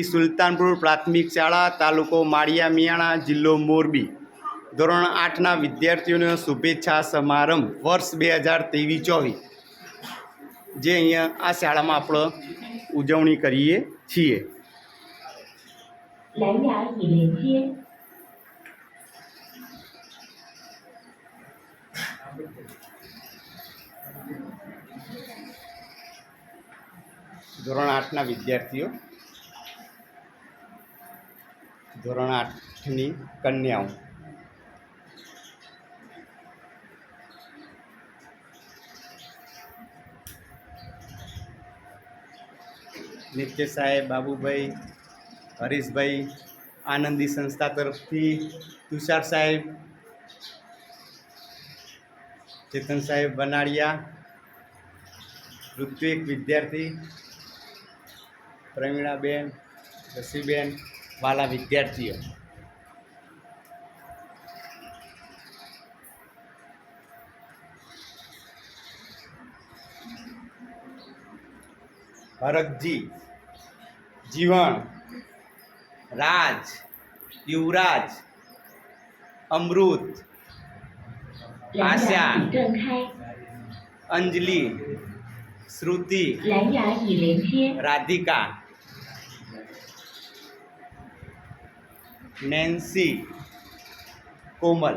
સુલતાનપુર પ્રાથમિક શાળા તાલુકો માળિયા મિયાણા જિલ્લો મોરબી. ધોરણ આઠના વિદ્યાર્થીઓનો શુભેચ્છા સમારંભ વર્ષ બે હજાર ત્રેવીસ ચોવીસ. જે અહીંયા આ શાળામાં આપણે ઉજવણી કરીએ છીએ. ધોરણ આઠના વિદ્યાર્થીઓ. ધોરણ આઠની કન્યાઓ નિત્ય સાહેબ બાબુભાઈ હરીશભાઈ આનંદી સંસ્થા તરફથી તુષાર સાહેબ ચેતન સાહેબ બનાડિયા ઋત્વિક વિદ્યાર્થી પ્રવીણાબેન રસીબેન वाला विद्यार्थी है। भरत जी जीवन राज युवराज अमृत आशा अंजलि श्रुति राधिका। नैन्सी कोमल।